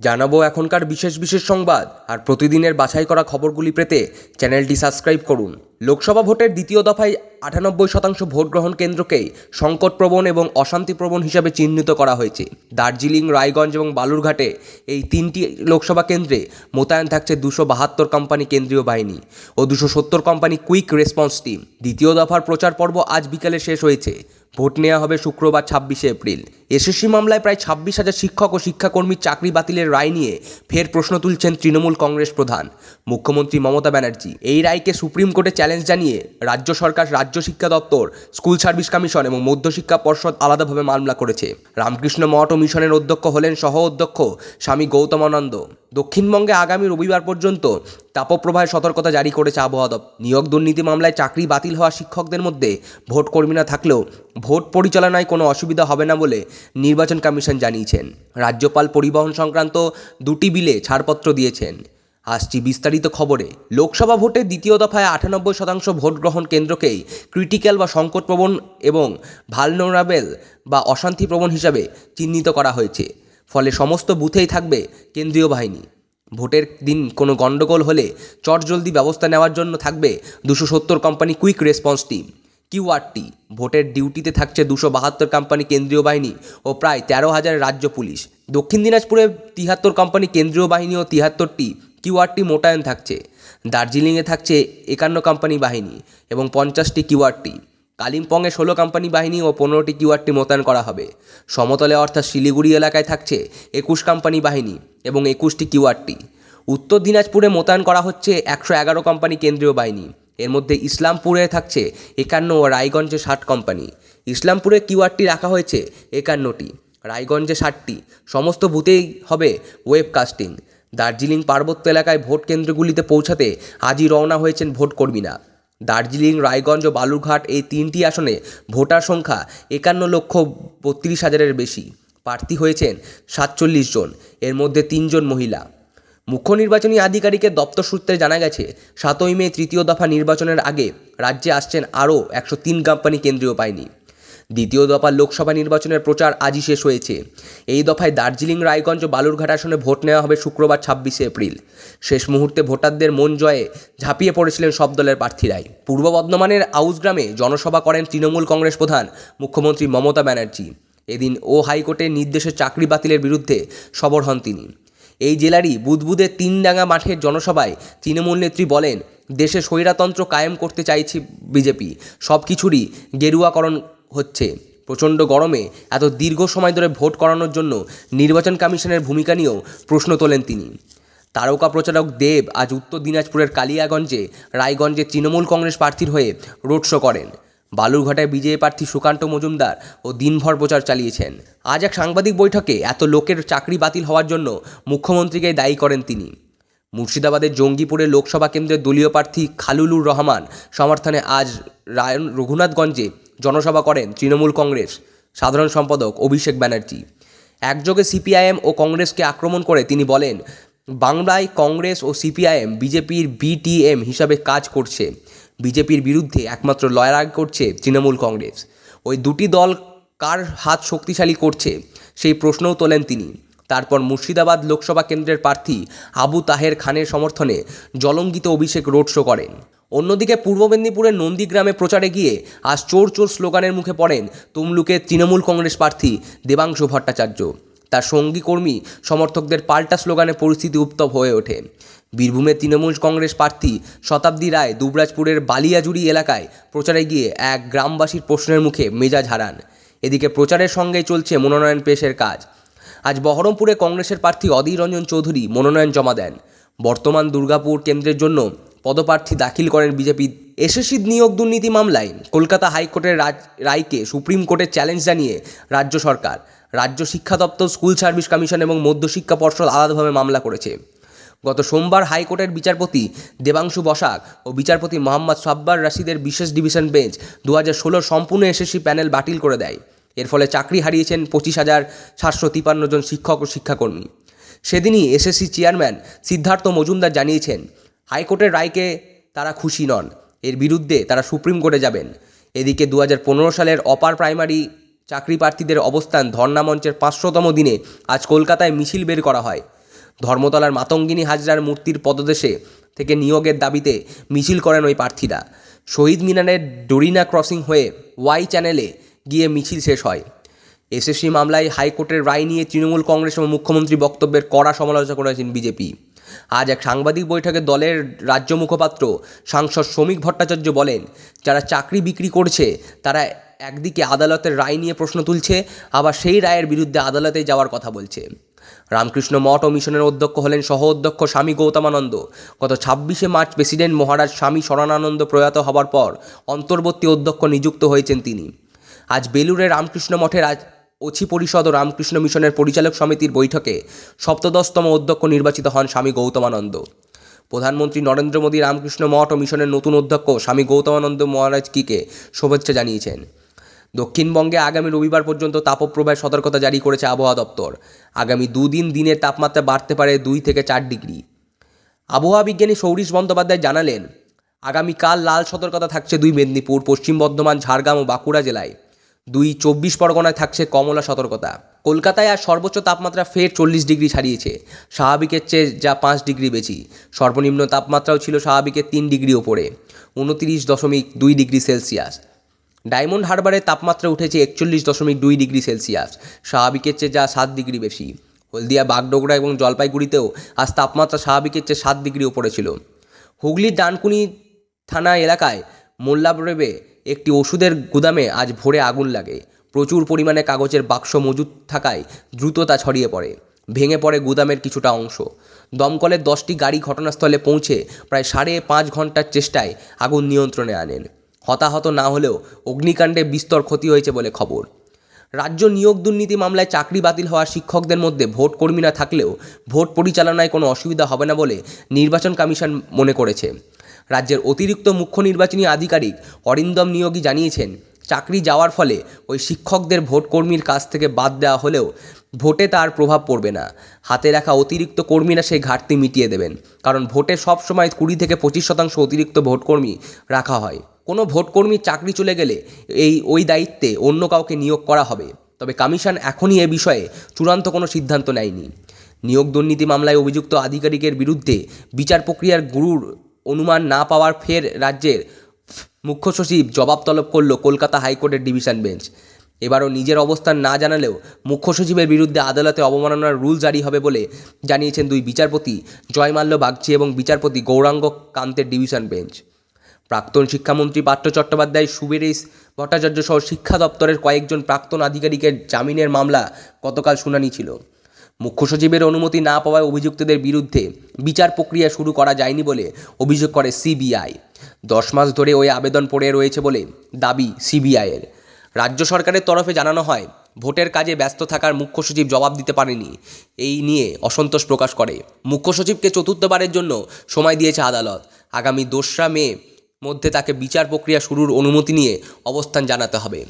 জানাব এখনকার বিশেষ বিশেষ সংবাদ আর প্রতিদিনের বাছাই করা খবরগুলি পেতে চ্যানেলটি সাবস্ক্রাইব করুন। লোকসভা ভোটের দ্বিতীয় দফায় আটানব্বই শতাংশ ভোট গ্রহণ কেন্দ্রকেই সংকটপ্রবণ এবং অশান্তিপ্রবণ হিসাবে চিহ্নিত করা হয়েছে। দার্জিলিং, রায়গঞ্জ এবং বালুরঘাটে এই তিনটি লোকসভা কেন্দ্রে মোতায়েন থাকছে দুশো বাহাত্তর কোম্পানি কেন্দ্রীয় বাহিনী ও দুশো সত্তর কোম্পানি কুইক রেসপন্স টিম। দ্বিতীয় দফার প্রচার পর্ব আজ বিকেলে শেষ হয়েছে। ভোট নেওয়া হবে শুক্রবার ছাব্বিশে এপ্রিল। এসএসসি মামলায় প্রায় ছাব্বিশ হাজার শিক্ষক ও শিক্ষাকর্মীর চাকরি বাতিলের রায় নিয়ে ফের প্রশ্ন তুলছেন তৃণমূল কংগ্রেস প্রধান। মুখ্যমন্ত্রী মমতা ব্যানার্জি এই রায়কে সুপ্রিম কোর্টে চ্যালেঞ্জ জানিয়ে রাজ্য সরকার, রাজ্য শিক্ষা দপ্তর, স্কুল সার্ভিস কমিশন এবং মধ্যশিক্ষা পর্ষদ আলাদাভাবে মামলা করেছে। রামকৃষ্ণ মঠ ও মিশনের অধ্যক্ষ হলেন সহ অধ্যক্ষ স্বামী গৌতমানন্দ। দক্ষিণবঙ্গে আগামী রবিবার পর্যন্ত তাপপ্রবাহের সতর্কতা জারি করেছে আবহাওয়া দপ্তর। নিয়োগ দুর্নীতি মামলায় চাকরি বাতিল হওয়া শিক্ষকদের মধ্যে ভোট কর্মীরা থাকলেও ভোট পরিচালনায় কোনো অসুবিধা হবে না বলে নির্বাচন কমিশন জানিয়েছেন। রাজ্যপাল পরিবহন সংক্রান্ত দুটি বিলে ছাড়পত্র দিয়েছেন। আসছি বিস্তারিত খবরে। লোকসভা ভোটে দ্বিতীয় দফায় আটানব্বই শতাংশ ভোট গ্রহণ কেন্দ্রকেই ক্রিটিক্যাল বা সংকটপ্রবণ এবং ভালনোরাবেল বা অশান্তিপ্রবণ হিসাবে চিহ্নিত করা হয়েছে। ফলে সমস্ত বুথেই থাকবে কেন্দ্রীয় বাহিনী। ভোটের দিন কোনো গণ্ডগোল হলে চটজলদি ব্যবস্থা নেওয়ার জন্য থাকবে দুশো সত্তর company quick response team. QRT ভোটের ডিউটিতে থাকছে দুশো বাহাত্তর কোম্পানি কেন্দ্রীয় বাহিনী ও প্রায় তেরো হাজার রাজ্য পুলিশ। দক্ষিণ দিনাজপুরে তিহাত্তর কোম্পানি কেন্দ্রীয় বাহিনী ও তিহাত্তরটি কিউআরটি মোতায়েন থাকছে। দার্জিলিংয়ে থাকছে একান্ন কোম্পানি বাহিনী এবং পঞ্চাশটি কিউআরটি কালিম্পংয়ে ষোলো কোম্পানি বাহিনী ও পনেরোটি কিউআরটি মোতায়েন করা হবে। সমতলে অর্থাৎ শিলিগুড়ি এলাকায় থাকছে একুশ কোম্পানি বাহিনী এবং একুশটি কিউআরটি। উত্তর দিনাজপুরে মোতায়েন করা হচ্ছে একশো এগারো কোম্পানি কেন্দ্রীয় বাহিনী। এর মধ্যে ইসলামপুরে থাকছে একান্ন ও রায়গঞ্জে ষাট কোম্পানি। ইসলামপুরে কিউআরটি রাখা হয়েছে একান্নটি। রায়গঞ্জে ষাটটি। সমস্ত বুথেই হবে ওয়েবকাস্টিং। দার্জিলিং পার্বত্য এলাকায় ভোট কেন্দ্রগুলিতে পৌঁছাতে আজই রওনা হয়েছেন ভোট কর্মীরা দার্জিলিং, রায়গঞ্জ ও বালুরঘাট এই তিনটি আসনে ভোটার সংখ্যা একান্ন লক্ষ বত্রিশ হাজারের বেশি। প্রার্থী হয়েছেন সাতচল্লিশ জন, এর মধ্যে তিনজন মহিলা। মুখ্য নির্বাচনী আধিকারিকের দপ্তর সূত্রে জানা গেছে, সাতই মে তৃতীয় দফা নির্বাচনের আগে রাজ্যে আসছেন আরও একশো তিন কোম্পানি কেন্দ্রীয় বাহিনী। দ্বিতীয় দফা লোকসভা নির্বাচনের প্রচার আজই শেষ হয়েছে। এই দফায় দার্জিলিং, রায়গঞ্জ ও বালুরঘাট আসনে ভোট নেওয়া হবে শুক্রবার ছাব্বিশে এপ্রিল। শেষ মুহূর্তে ভোটারদের মন জয়ে ঝাঁপিয়ে পড়েছিলেন সব দলের প্রার্থীরাই। পূর্ব বর্ধমানের আউসগ্রামে জনসভা করেন তৃণমূল কংগ্রেস প্রধান মুখ্যমন্ত্রী মমতা ব্যানার্জি। এদিন ও হাইকোর্টের নির্দেশে চাকরি বাতিলের বিরুদ্ধে সবর হন তিনি। এই জেলারই বুদবুদের তিনডাঙ্গা মাঠের জনসভায় তৃণমূল নেত্রী বলেন, দেশে স্বৈরাতন্ত্র কায়েম করতে চাইছে বিজেপি। সব কিছুরই গেরুয়াকরণ হচ্ছে। প্রচণ্ড গরমে এত দীর্ঘ সময় ধরে ভোট করানোর জন্য নির্বাচন কমিশনের ভূমিকা নিয়েও প্রশ্ন তোলেন তিনি। তারকা প্রচারক দেব আজ উত্তর দিনাজপুরের কালিয়াগঞ্জে রায়গঞ্জে তৃণমূল কংগ্রেস প্রার্থীর হয়ে রোড শো করেন। বালুরঘাটায় বিজেপি প্রার্থী সুকান্ত মজুমদার ও দিনভর প্রচার চালিয়েছেন। আজ এক সাংবাদিক বৈঠকে এত লোকের চাকরি বাতিল হওয়ার জন্য মুখ্যমন্ত্রীকে দায়ী করেন তিনি। মুর্শিদাবাদের জঙ্গিপুরে লোকসভা কেন্দ্রের দলীয় প্রার্থী খালুলুর রহমান সমর্থনে আজ রায়ন রঘুনাথগঞ্জে জনসভা করেন তৃণমূল কংগ্রেস সাধারণ সম্পাদক অভিষেক ব্যানার্জি। একযোগে সিপিআইএম ও কংগ্রেসকে আক্রমণ করে তিনি বলেন, বাংলায় কংগ্রেস ও সিপিআইএম বিজেপির বিটিএম হিসাবে কাজ করছে। বিজেপির বিরুদ্ধে একমাত্র লড়াই করছে তৃণমূল কংগ্রেস। ওই দুটি দল কার হাত শক্তিশালী করছে? সেই প্রশ্নও তোলেন তিনি। তারপর মুর্শিদাবাদ লোকসভা কেন্দ্রের প্রার্থী আবু তাহের খানের সমর্থনে জলঙ্গিত অভিষেক রোড শো করেন। অন্যদিকে পূর্ব মেদিনীপুরের নন্দীগ্রামে প্রচারে গিয়ে আজ চোর চোর স্লোগানের মুখে পড়েন তমলুকের তৃণমূল কংগ্রেস প্রার্থী দেবাংশু ভট্টাচার্য। তার সঙ্গী কর্মী সমর্থকদের পাল্টা স্লোগানে পরিস্থিতি উত্তপ হয়ে ওঠে। বীরভূমের তৃণমূল কংগ্রেস প্রার্থী শতাব্দী রায় দুবরাজপুরের বালিয়াজুড়ি এলাকায় প্রচারে গিয়ে এক গ্রামবাসীর প্রশ্নের মুখে মেজাজ হারান। এদিকে প্রচারের সঙ্গেই চলছে মনোনয়ন পেশের কাজ। আজ বহরমপুরে কংগ্রেসের প্রার্থী অধীর রঞ্জন চৌধুরী মনোনয়ন জমা দেন। বর্তমান দুর্গাপুর কেন্দ্রের জন্য পদপ্রার্থী দাখিল করেন বিজেপি এসএসসি নিয়োগ দুর্নীতি মামলায়। কলকাতা হাইকোর্টের রায়কে সুপ্রিম কোর্টে চ্যালেঞ্জ জানিয়ে রাজ্য সরকার, রাজ্য শিক্ষা দপ্তর, স্কুল সার্ভিস কমিশন এবং মধ্যশিক্ষা পর্ষদ আলাদাভাবে মামলা করেছে। গত সোমবার হাইকোর্টের বিচারপতি দেবাংশু বসাক ও বিচারপতি মোহাম্মদ সাব্বার রাশিদের বিশেষ ডিভিশন বেঞ্চ দু হাজার ষোলোর সম্পূর্ণ এসএসসি প্যানেল বাতিল করে দেয়। এর ফলে চাকরি হারিয়েছেন পঁচিশ হাজার সাতশো তিপান্ন জন শিক্ষক ও শিক্ষাকর্মী। সেদিনই এসএসসি চেয়ারম্যান সিদ্ধার্থ মজুমদার জানিয়েছেন হাইকোর্টের রায়কে তারা খুশি নন। এর বিরুদ্ধে তারা সুপ্রিম কোর্টে যাবেন। এদিকে দু হাজার পনেরো সালের অপার প্রাইমারি চাকরি প্রার্থীদের অবস্থান ধর্ণা মঞ্চের পাঁচশোতম দিনে আজ কলকাতায় মিছিল বের করা হয়। ধর্মতলার মাতঙ্গিনী হাজরার মূর্তির পদদেশে থেকে নিয়োগের দাবিতে মিছিল করেন ওই প্রার্থীরা। শহীদ মিনারের ডোরিনা ক্রসিং হয়ে ওয়াই চ্যানেলে গিয়ে মিছিল শেষ হয়। এসএসসি মামলায় হাইকোর্টের রায় নিয়ে তৃণমূল কংগ্রেস এবং মুখ্যমন্ত্রী বক্তব্যের কড়া সমালোচনা করেছেন বিজেপি। আজ এক সাংবাদিক বৈঠকে দলের রাজ্য মুখপাত্র সাংসদ শ্রমিক ভট্টাচার্য বলেন, যারা চাকরি বিক্রি করছে, তারা একদিকে আদালতের রায় নিয়ে প্রশ্ন তুলছে, আবার সেই রায়ের বিরুদ্ধে আদালতে যাওয়ার কথা বলছে। রামকৃষ্ণ মঠ ও মিশনের অধ্যক্ষ হলেন সহ অধ্যক্ষ স্বামী গৌতমানন্দ। গত ছাব্বিশে মার্চ প্রেসিডেন্ট মহারাজ স্বামী শরণানন্দ প্রয়াত হবার পর অন্তর্বর্তী অধ্যক্ষ নিযুক্ত হয়েছেন তিনি। আজ বেলুরে রামকৃষ্ণ মঠের অছি পরিষদ ও রামকৃষ্ণ মিশনের পরিচালক সমিতির বৈঠকে সপ্তদশতম অধ্যক্ষ নির্বাচিত হন স্বামী গৌতমানন্দ। প্রধানমন্ত্রী নরেন্দ্র মোদী রামকৃষ্ণ মঠ ও মিশনের নতুন অধ্যক্ষ স্বামী গৌতমানন্দ মহারাজ কিকে শুভেচ্ছা জানিয়েছেন। দক্ষিণবঙ্গে আগামী রবিবার পর্যন্ত তাপপ্রবাহের সতর্কতা জারি করেছে আবহাওয়া দপ্তর। আগামী দুদিন দিনের তাপমাত্রা বাড়তে পারে দুই থেকে চার ডিগ্রি। আবহাওয়া বিজ্ঞানী সৌরিশ বন্দ্যোপাধ্যায় জানালেন, আগামীকাল লাল সতর্কতা থাকছে দুই মেদিনীপুর, পশ্চিম বর্ধমান, ঝাড়গ্রাম ও বাঁকুড়া জেলায়। দুই চব্বিশ পরগনায় থাকছে কমলা সতর্কতা। কলকাতায় আর সর্বোচ্চ তাপমাত্রা ফের চল্লিশ ডিগ্রি ছাড়িয়েছে। স্বাভাবিকের চেয়ে যা পাঁচ ডিগ্রি বেশি। সর্বনিম্ন তাপমাত্রাও ছিল স্বাভাবিকের তিন ডিগ্রি ওপরে। উনতিরিশ দশমিক দুই ডিগ্রি সেলসিয়াস। ডায়মন্ড হারবারের তাপমাত্রা উঠেছে একচল্লিশ দশমিক দুই ডিগ্রি সেলসিয়াস। স্বাভাবিকের চেয়ে যা সাত ডিগ্রি বেশি। হলদিয়া, বাগডোগরা এবং জলপাইগুড়িতেও আজ তাপমাত্রা স্বাভাবিকের চেয়ে সাত ডিগ্রি ওপরে ছিল। হুগলির ডানকুনি থানা এলাকায় মোল্লাব্রেবে একটি ওষুধের গুদামে আজ ভোরে আগুন লাগে। প্রচুর পরিমাণে কাগজের বাক্স মজুত থাকায় দ্রুত তা ছড়িয়ে পড়ে। ভেঙে পড়ে গুদামের কিছুটা অংশ। দমকলের দশটি গাড়ি ঘটনাস্থলে পৌঁছে প্রায় সাড়ে পাঁচ ঘণ্টার চেষ্টায় আগুন নিয়ন্ত্রণে আনেন। হতাহত না হলেও অগ্নিকাণ্ডে বিস্তর ক্ষতি হয়েছে বলে খবর। রাজ্য নিয়োগ দুর্নীতি মামলায় চাকরি বাতিল হওয়া শিক্ষকদের মধ্যে ভোট কর্মীরা থাকলেও ভোট পরিচালনায় কোনো অসুবিধা হবে না বলে নির্বাচন কমিশন মনে করেছে। রাজ্যের অতিরিক্ত মুখ্য নির্বাচনী আধিকারিক অরিন্দম নিয়োগী জানিয়েছেন, চাকরি যাওয়ার ফলে ওই শিক্ষকদের ভোটকর্মীর কাছ থেকে বাদ দেওয়া হলেও ভোটে তার প্রভাব পড়বে না। হাতে রাখা অতিরিক্ত কর্মীরা সেই ঘাটতি মিটিয়ে দেবেন, কারণ ভোটে সব সময় কুড়ি থেকে পঁচিশ শতাংশ অতিরিক্ত ভোটকর্মী রাখা হয়। কোনো ভোটকর্মীর চাকরি চলে গেলে এই, ওই দায়িত্বে অন্য কাউকে নিয়োগ করা হবে। তবে কমিশন এখনই এ বিষয়ে চূড়ান্ত কোনো সিদ্ধান্ত নেয়নি। নিয়োগ দুর্নীতি মামলায় অভিযুক্ত আধিকারিকের বিরুদ্ধে বিচার প্রক্রিয়ার গুরুর অনুমান না পাওয়ার ফের রাজ্যের মুখ্য সচিব জবাব তলব করল কলকাতা হাইকোর্টের ডিভিশন বেঞ্চ। এবারও নিজের অবস্থান না জানালেও মুখ্য সচিবের বিরুদ্ধে আদালতে অবমাননার রুল জারি হবে বলে জানিয়েছেন দুই বিচারপতি জয়মাল্য বাগচি এবং বিচারপতি গৌরাঙ্গ কান্তের ডিভিশন বেঞ্চ। প্রাক্তন শিক্ষামন্ত্রী পার্থ চট্টোপাধ্যায়, সুবেরেশ ভট্টাচার্য সহ শিক্ষা দপ্তরের কয়েকজন প্রাক্তন আধিকারিকের জামিনের মামলা গতকাল শুনানি ছিল। মুখ্য সচিবের অনুমতি না পাওয়ায় অভিযুক্তদের বিরুদ্ধে বিচার প্রক্রিয়া শুরু করা যায়নি বলে অভিযোগ করে সিবিআই। দশ মাস ধরে ওই আবেদন পড়ে রয়েছে বলে দাবি সিবিআইয়ের। রাজ্য সরকারের তরফে জানানো হয়, ভোটের কাজে ব্যস্ত থাকার মুখ্য সচিব জবাব দিতে পারেনি। এই নিয়ে অসন্তোষ প্রকাশ করে। মুখ্য সচিবকে চতুর্থবারের জন্য সময় দিয়েছে আদালত। আগামী দোসরা মে মধ্যে তাকে বিচার প্রক্রিয়া শুরুর অনুমতি নিয়ে অবস্থান জানাতে হবে।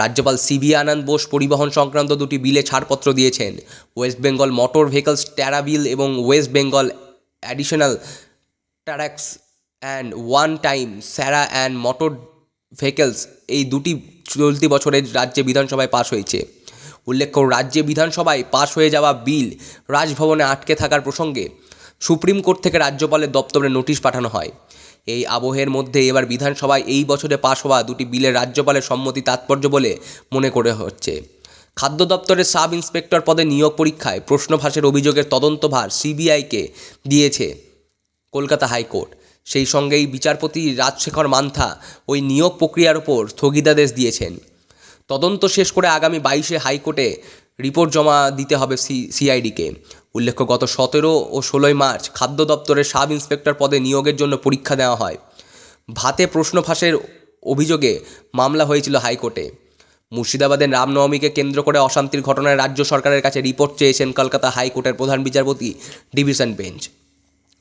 রাজ্যপাল সিবি আনন্দ বোস পরিবহন সংক্রান্ত দুটি বিলে ছাড়পত্র দিয়েছেন। ওয়েস্ট বেঙ্গল মোটর ভেহিকলস ট্যারা বিল এবং west Bengal additional tax and one time Sarah and motor vehicles এই দুটি চলতি বছরের রাজ্যে বিধানসভায় পাশ হয়েছে। উল্লেখ্য, রাজ্যে বিধানসভায় পাশ হয়ে যাওয়া বিল রাজভবনে আটকে থাকার প্রসঙ্গে সুপ্রিম কোর্ট থেকে রাজ্যপালের দপ্তরে নোটিশ পাঠানো হয়। এই আবহের মধ্যে এবার বিধানসভায় এই বছরে পাশ হওয়া দুটি বিলের রাজ্যপালের সম্মতি তাৎপর্য বলে মনে করে হচ্ছে। খাদ্য দপ্তরের সাব ইন্সপেক্টর পদে নিয়োগ পরীক্ষায় প্রশ্ন ফাঁসের অভিযোগের তদন্তভার সিবিআইকে দিয়েছে কলকাতা হাইকোর্ট। সেই সঙ্গেই বিচারপতি রাজশেখর মান্থা ওই নিয়োগ প্রক্রিয়ার ওপর স্থগিতাদেশ দিয়েছেন। তদন্ত শেষ করে আগামী বাইশে হাইকোর্টে রিপোর্ট জমা দিতে হবে সি সিআইডিকে। উল্লেখ্য, গত সতেরো ও ষোলোই মার্চ খাদ্য দপ্তরের সাব ইন্সপেক্টর পদে নিয়োগের জন্য পরীক্ষা দেওয়া হয়। ভাতে প্রশ্ন ফাঁসের অভিযোগে মামলা হয়েছিল হাইকোর্টে। মুর্শিদাবাদের রামনবমীকে কেন্দ্র করে অশান্তির ঘটনায় রাজ্য সরকারের কাছে রিপোর্ট চেয়েছেন কলকাতা হাইকোর্টের প্রধান বিচারপতি ডিভিশন বেঞ্চ।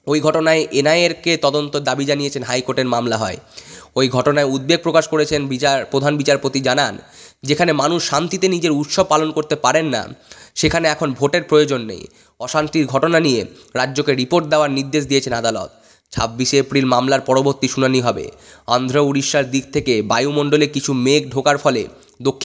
ওই ঘটনায় এনআইএরকে তদন্ত দাবি জানিয়েছেন হাইকোর্টের মামলা হয়। ওই ঘটনায় উদ্বেগ প্রকাশ করেছেন বিচার, প্রধান বিচারপতি জানান, যেখানে মানুষ শান্তিতে নিজের উৎসব পালন করতে পারেন না, সেখানে এখন ভোটের প্রয়োজন নেই। অশান্তির ঘটনা নিয়ে রাজ্যকে রিপোর্ট দেওয়ার নির্দেশ দিয়েছেন আদালত। ছাব্বিশে এপ্রিল মামলার পরবর্তী শুনানি হবে। অন্ধ্র উড়িষ্যার দিক থেকে বায়ুমণ্ডলে কিছু মেঘ ঢোকার ফলে দক্ষিণ